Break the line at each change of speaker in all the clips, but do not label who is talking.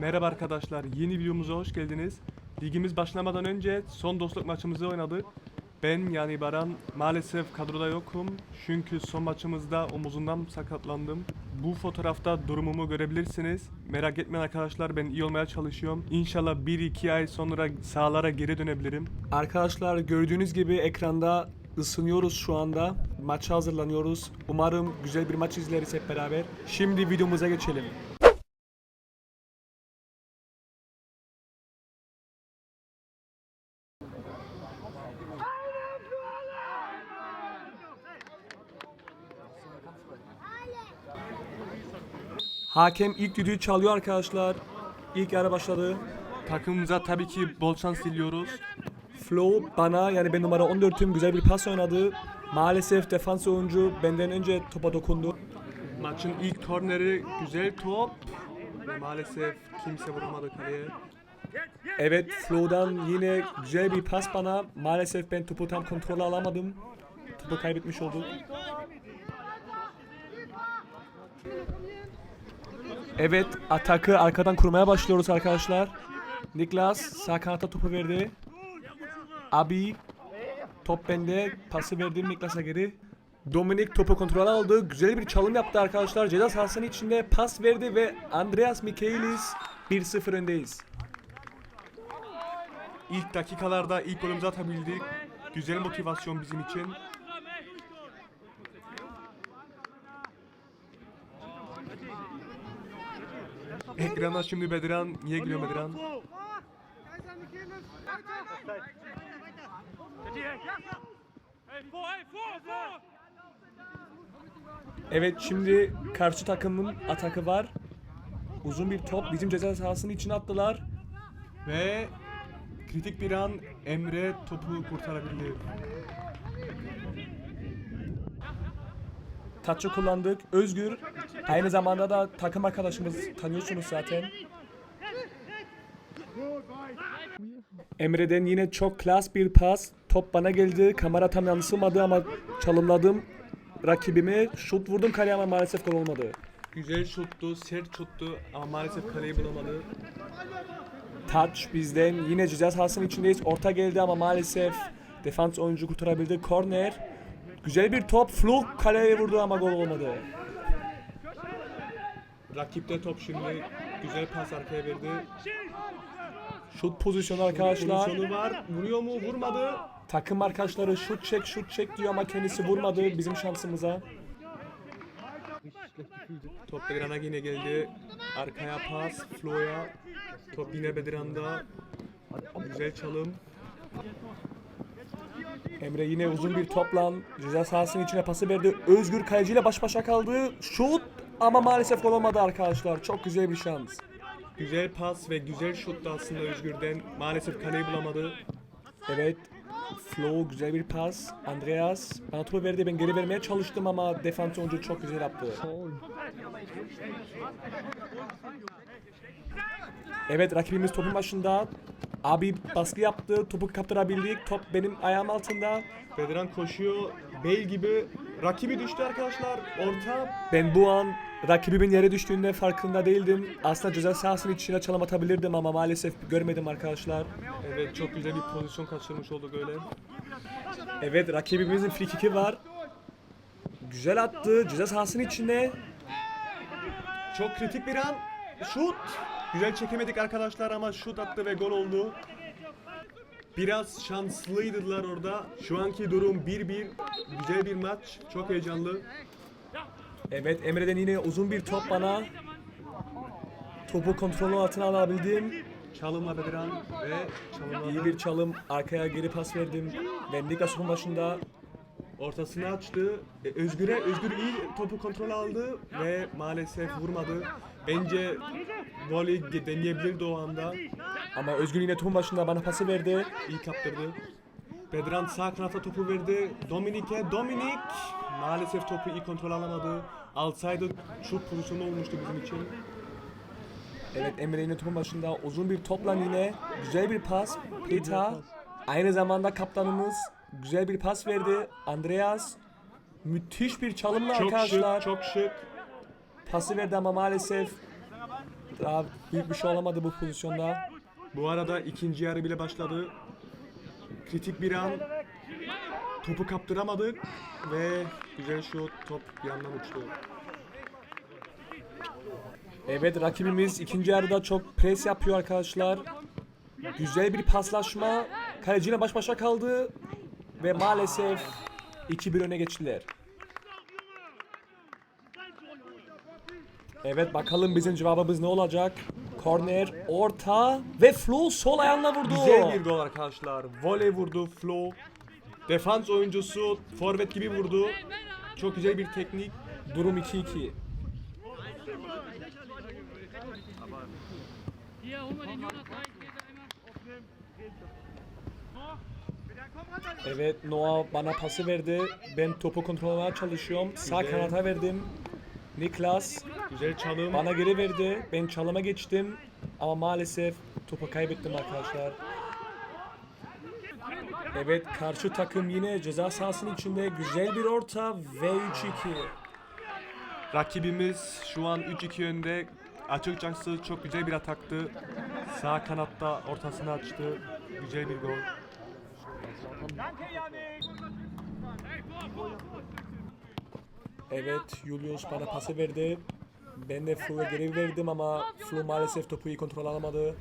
Merhaba arkadaşlar, yeni videomuza hoş geldiniz. Ligimiz başlamadan önce son dostluk maçımızı oynadık. Ben yani Baran maalesef kadroda yokum çünkü son maçımızda omuzumdan sakatlandım. Bu fotoğrafta durumumu görebilirsiniz. Merak etmeyin arkadaşlar ben iyi olmaya çalışıyorum. İnşallah 1-2 ay sonra sahalara geri dönebilirim.
Arkadaşlar gördüğünüz gibi ekranda ısınıyoruz şu anda. Maça hazırlanıyoruz. Umarım güzel bir maç izleriz hep beraber. Şimdi videomuza geçelim. Hakem ilk düdüğü çalıyor arkadaşlar. İlk yarı başladı.
Takımımıza tabii ki bol şans diliyoruz.
Flo bana yani ben numara 14'üm güzel bir pas oynadı. Maalesef defans oyuncu benden önce topa dokundu.
Maçın ilk korneri güzel top. Ve maalesef kimse vuramadı kaleye.
Evet Flo'dan yine güzel bir pas bana. Maalesef ben topu tam kontrol alamadım. Topu kaybetmiş olduk. Evet atakı arkadan kurmaya başlıyoruz arkadaşlar. Niklas sağ kanata topu verdi. Abi top bende pası verdim Niklas'a geri. Dominik topu kontrol aldı. Güzel bir çalım yaptı arkadaşlar. Ceza sahasının içinde pas verdi ve Andreas Michaelis 1-0 öndeyiz.
İlk dakikalarda ilk golümüzü atabildik. Güzel motivasyon bizim için. Ekrana şimdi Bediran. Niye gülüyor Bediran?
Evet şimdi karşı takımın atakı var. Uzun bir top bizim ceza sahasının içine attılar.
Ve kritik bir an Emre topu kurtarabildi.
Taçı kullandık. Özgür aynı zamanda da takım arkadaşımız tanıyorsunuz zaten. Emre'den yine çok klas bir pas. Top bana geldi. Kamera tam yansımadı ama çalımladım rakibimi. Şut vurdum kaleye ama maalesef gol olmadı.
Güzel şuttu, sert şuttu ama maalesef kaleyi bulamadı.
Touch bizden yine ceza sahasının içindeyiz. Orta geldi ama maalesef defans oyuncu kurtarabildi. Korner. Güzel bir top. Fluk kaleye vurdu ama gol olmadı.
Rakipte top şimdi güzel pas arkaya verdi.
Şut pozisyonu arkadaşlar.
Pozisyonu var. Vuruyor mu? Vurmadı.
Takım arkadaşları şut çek şut çek diyor ama kendisi vurmadı bizim şansımıza.
Top Bediran'a yine geldi. Arkaya pas. Flo'ya. Top yine Bediran'da. Güzel çalım.
Emre yine uzun bir topla ceza sahasının içine pası verdi. Özgür kaleciyle baş başa kaldı. Şut ama maalesef gol olmadı arkadaşlar. Çok güzel bir şans.
Güzel pas ve güzel şuttu aslında Özgür'den. Maalesef kaleyi bulamadı.
Evet. Flo güzel bir pas. Andreas bana topu verdi. Ben geri vermeye çalıştım ama defans oyuncu çok güzel yaptı. Evet rakibimiz topun başında. Abi baskı yaptı. Topu kaptırabildik. Top benim ayağım altında.
Bediran koşuyor. Bel gibi. Rakibi düştü arkadaşlar. Orta.
Ben bu an rakibimin yere düştüğünde farkında değildim. Aslında ceza sahasının içine çalım atabilirdim ama maalesef görmedim arkadaşlar.
Evet çok güzel bir pozisyon kaçırmış olduk öyle.
Evet rakibimizin free kick'i var. Güzel attı. Ceza sahasının içinde.
Çok kritik bir an. Şut. Güzel çekemedik arkadaşlar ama şut attı ve gol oldu. Biraz şanslıydılar orada. Şu anki durum 1-1. Güzel bir maç. Çok heyecanlı.
Evet Emre'den yine uzun bir top bana. Topu kontrolü altına alabildim.
Çalımla Bediran ve çalımladı.
İyi bir çalım. Arkaya geri pas verdim. Ve Niklas'ın başında.
Ortasını açtı. E, Özgür'e Özgür iyi topu kontrol aldı ve maalesef vurmadı. Bence voley deneyebilirdi o anda.
Ama Özgür yine topun başında bana pası verdi.
İyi kaptırdı. Bedran sağ kanata topu verdi. Dominik'e. Dominik maalesef topu iyi kontrol alamadı. Alsaydı şut pozisyonu olmuştu bizim için.
Evet Emre yine topun başında. Uzun bir topla yine. Güzel bir pas. Plita. Aynı zamanda kaptanımız güzel bir pas verdi. Andreas müthiş bir çalımla
Çok
arkadaşlar.
şık, çok şık.
Pası verdi ama maalesef Daha büyük bir şey olamadı bu pozisyonda.
Bu arada ikinci yarı bile başladı. Kritik bir an. Topu kaptıramadık ve güzel şut top yandan uçtu.
Evet rakibimiz ikinci yarıda çok pres yapıyor arkadaşlar. Güzel bir paslaşma. Kaleciyle baş başa kaldı. Ve maalesef 2-1 öne geçtiler. Evet bakalım bizim cevabımız ne olacak? Korner, orta ve Flo sol ayağına vurdu.
Güzel bir gol arkadaşlar. Voley vurdu Flo. Defans oyuncusu forvet gibi vurdu. Çok güzel bir teknik.
Durum 2-2.
Hier, hol mal den Jonas rein, geht da immer.
Evet Noah bana pası verdi. Ben topu kontrol etmeye çalışıyorum. Sağ kanata verdim. Niklas
Güzel çalım.
bana geri verdi. Ben çalıma geçtim. Ama maalesef topu kaybettim arkadaşlar. Evet karşı takım yine ceza sahasının içinde güzel bir orta ve 3-2.
Rakibimiz şu an 3-2 önde. Açıkçası çok güzel bir ataktı. Sağ kanatta ortasını açtı. Güzel bir gol.
Evet Julius bana pası verdi. Ben de Flu'ya geri verdim ama Flu maalesef topu iyi kontrol alamadı.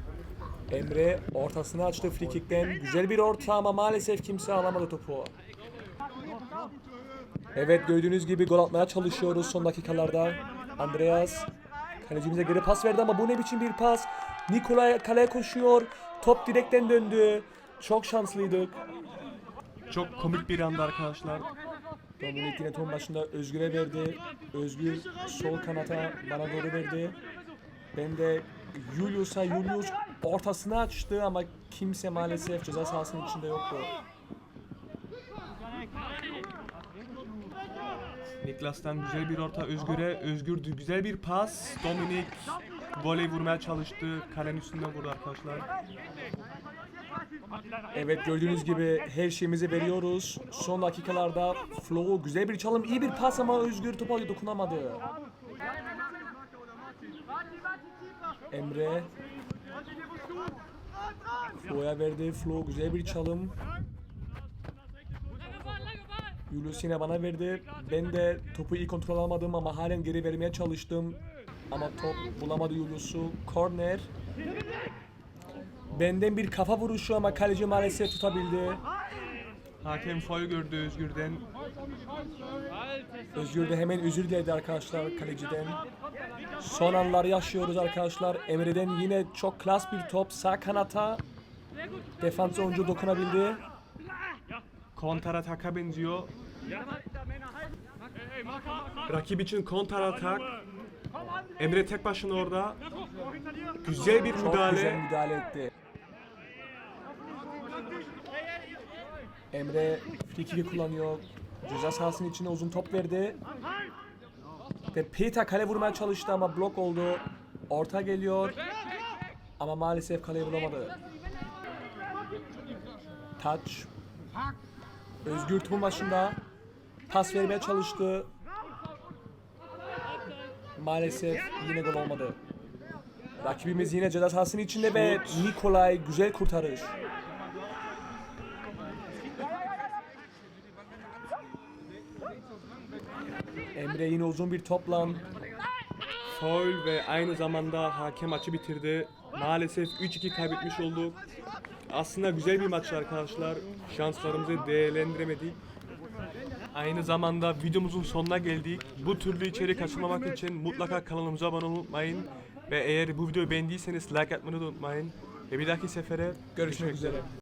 Emre ortasını açtı free. Güzel bir orta ama maalesef kimse alamadı topu. Evet gördüğünüz gibi gol atmaya çalışıyoruz son dakikalarda. Andreas kalecimize geri pas verdi ama bu ne biçim bir pas. Nikolay kaleye koşuyor. Top direkten döndü. Çok şanslıydık.
Çok komik bir anda arkadaşlar.
Dominik yine başında Özgür'e verdi. Özgür sol kanata bana doğru verdi. Ben de Julius'a Julius ortasını açtı ama kimse maalesef ceza sahasının içinde yoktu.
Niklas'tan güzel bir orta Özgür'e. Özgür güzel bir pas. Dominik voley vurmaya çalıştı. Kalenin üstünden vurdu arkadaşlar.
Evet gördüğünüz gibi her şeyimizi veriyoruz. Son dakikalarda Flo güzel bir çalım, iyi bir pas ama Özgür topa dokunamadı. Emre Flo'ya verdi. Flo güzel bir çalım. Julius yine bana verdi. Ben de topu iyi kontrol alamadım ama halen geri vermeye çalıştım. Ama top bulamadı Julius'u. Corner. Benden bir kafa vuruşu ama kaleci maalesef tutabildi.
Hakem foul gördü Özgür'den.
Özgür de hemen özür diledi arkadaşlar kaleciden. Son anları yaşıyoruz arkadaşlar. Emre'den yine çok klas bir top sağ kanata. Defans oyuncu dokunabildi.
Kontra ataka benziyor. Rakip için kontra atak. Emre tek başına orada. Güzel bir
Çok
müdahale.
güzel müdahale etti. Emre free kick'i kullanıyor. Ceza sahasının içine uzun top verdi. Ve Peter kale vurmaya çalıştı ama blok oldu. Orta geliyor. Ama maalesef kaleyi bulamadı. Touch. Özgür topun başında. Pas vermeye çalıştı. Maalesef yine gol olmadı. Rakibimiz yine ceza sahasının içinde ve Nikolay güzel kurtarış. Emre yine uzun bir topla
Foul ve aynı zamanda hakem maçı bitirdi. Maalesef 3-2 kaybetmiş olduk. Aslında güzel bir maçtı arkadaşlar. Şanslarımızı değerlendiremedik. Aynı zamanda videomuzun sonuna geldik. Bu türlü içerik kaçırmamak için mutlaka kanalımıza abone olmayı unutmayın. Ve eğer bu videoyu beğendiyseniz like atmayı unutmayın. Ve bir dahaki sefere
görüşmek üzere.